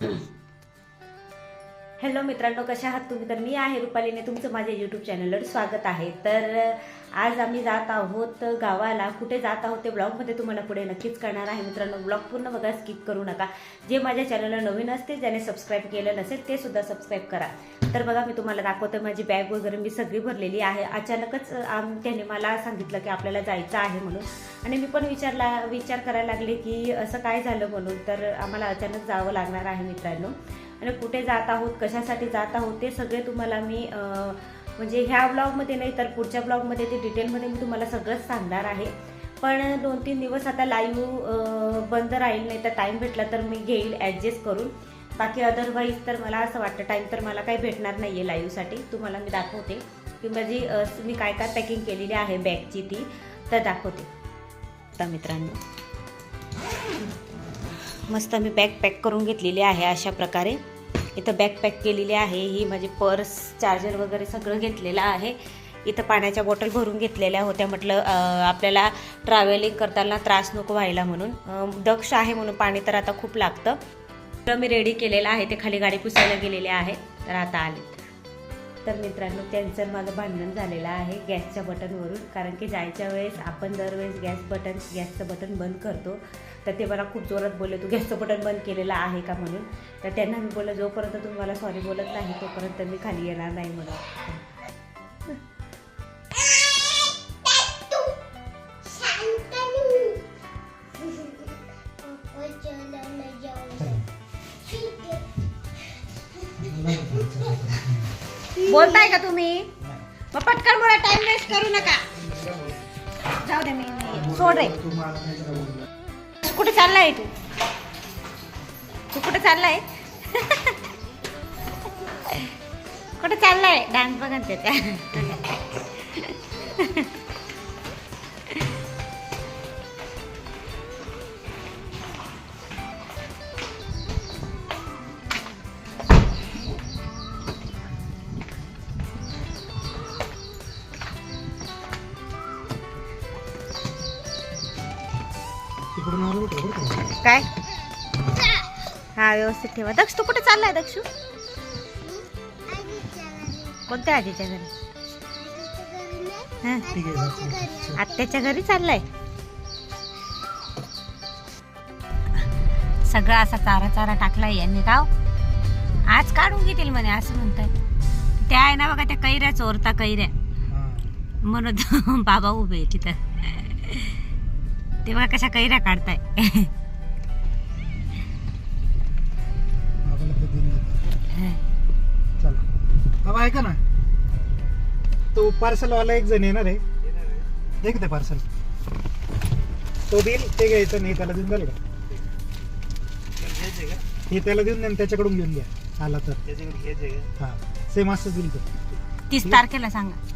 Hmm. Hello मित्रांनो कशा आहात तुम्ही? तर मी आहे रुपालीने तुमचं माझ्या यूट्यूब चॅनलवर स्वागत आहे. तर आज आम्ही जात आहोत गावाला. कुठे जात आहोत ते ब्लॉगमध्ये तुम्हाला पुढे नक्कीच करणार आहे. मित्रांनो ब्लॉग पूर्ण बघा स्किप करू नका. जे माझ्या चॅनलला नवीन असते ज्याने सबस्क्राईब केलं नसेल ते सुद्धा सबस्क्राईब करा. तर बघा मी तुम्हाला दाखवते माझी बॅग वगैरे मी सगळी भरलेली आहे. अचानकच आम त्याने मला सांगितलं की आपल्याला जायचं आहे म्हणून. आणि मी पण विचारला विचार करायला लागले की असं काय झालं म्हणून? तर आम्हाला अचानक जावं लागणार आहे मित्रांनो. आणि कुठे जात आहोत कशासाठी जात आहोत ते सगळे तुम्हाला मी म्हणजे ह्या ब्लॉगमध्ये नाही तर पुढच्या ब्लॉगमध्ये ते डिटेलमध्ये मी तुम्हाला सगळंच सांगणार आहे. पण दोन तीन दिवस आता लाईव्ह बंद राहील नाही तर टाईम भेटला तर मी घेईल ॲडजस्ट करून. बाकी अदरवाईज तर मला असं वाटतं टाईम तर मला काही भेटणार नाही आहे लाईव्हसाठी तुम्हाला मी दाखवते. की माझी मी काय काय पॅकिंग केलेली आहे बॅगची ती तर दाखवते. आता मित्रांनो. मस्त मी बॅग पॅक करून घेतलेली आहे अशा प्रकारे. इथं बॅकपॅक केलेली आहे. ही माझी पर्स चार्जर वगैरे सगळं घेतलेलं आहे. इथं पाण्याच्या बॉटल भरून घेतलेल्या होत्या. म्हटलं आपल्याला ट्रॅव्हलिंग करताना त्रास नको व्हायला म्हणून. दक्ष आहे म्हणून पाणी तर आता खूप लागतं. तर मी रेडी केलेलं आहे. ते खाली गाडी पुसायला गेलेले आहे. तर आता आले. तर मित्रांनो त्यांचं माझं भांडण झालेलं आहे गॅसच्या बटनवरून. कारण की जायच्या वेळेस आपण दरवेळेस गॅस बटन गॅसचं बटन बंद करतो. तर ते मला खूप जोरात बोलले तू गॅसचं बटन बंद केलेलं आहे का? म्हणून. तर त्यांना मी बोललं जोपर्यंत तुम्ही मला सॉरी बोलत नाही तोपर्यंत मी खाली येणार नाही म्हणून. बोलताय का तुम्ही? मग पटकन बोला टाइम वेस्ट करू नका. जाऊ दे मी सोड रे. कुठे चाललाय तू? तू कुठे चाललाय? कुठे चाललाय? डान्स बघा त्याच्या काय? हा व्यवस्थित ठेवा. दक्ष तू कुठे चाललाय दक्षू? कोणत्या आजीच्या घरी? हा. आत्याच्या घरी चाललाय? सगळं असा चारा चारा टाकलाय यांनी राव आज काढून घेतील म्हणे असं म्हणतात. त्या आहे ना बघा त्या कैऱ्या चोरता कैऱ्या. हा. म्हणून बाबा उभे तिथं. तेव्हा कशा कैऱ्या काढताय? बाबा ऐका ना. तो पार्सल वाला एक जण येणार आहे. दे की ते पार्सल तो देईल ते घ्यायचं नाही त्याला देऊन द्याल का? हे त्याला देऊन द्या आणि त्याच्याकडून घेऊन घ्या. आला तर. हा सेम असंच देईल तो. तीस तारखेला सांगा.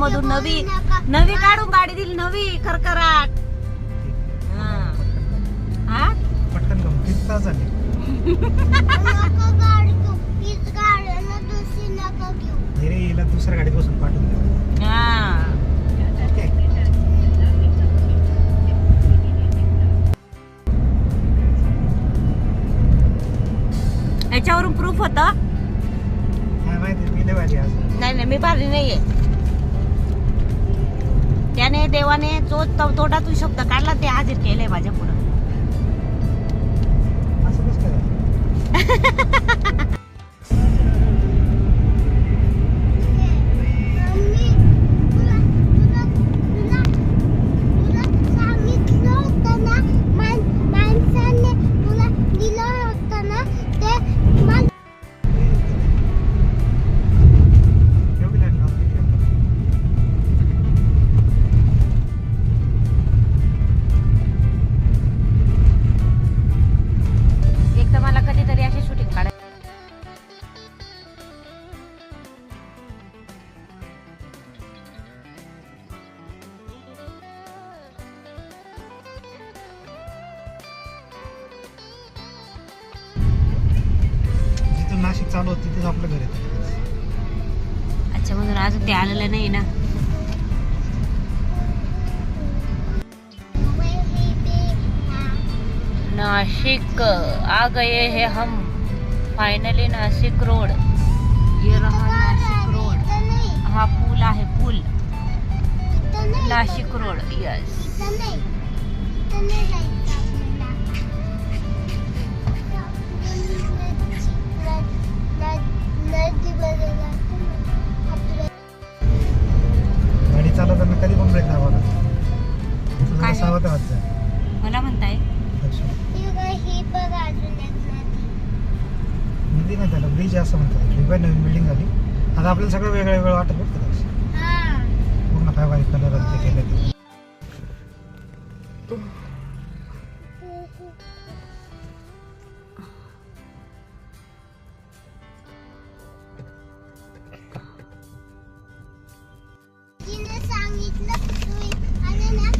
मधून नवी नवी काढून गाडी दिली नवी खरखराट. हा. हा? दुसऱ्या गाडीत बसून पाठवून द्या याच्यावरून प्रूफ होत? नाही नाही मी पारली नाहीये. देवाने जो तो- तोंडातून शब्द काढला ते हाजीर केलंय माझ्या पुढं. नाशिक चालू होती तिथेच आपलं घर आहे. अच्छा म्हणून अजून ते आलेलं नाही ना? नाशिक आ गए हैं हम. फाइनली नासिक रोड ब्रिज असं म्हणतात पण नवीन बिल्डिंग झाली. आता आपल्याला सगळं वेगळं वेगळं वाटत बघतं हा. पूर्ण काय वाईट कलर ते केलं ते तिने सांगितलं आणि ना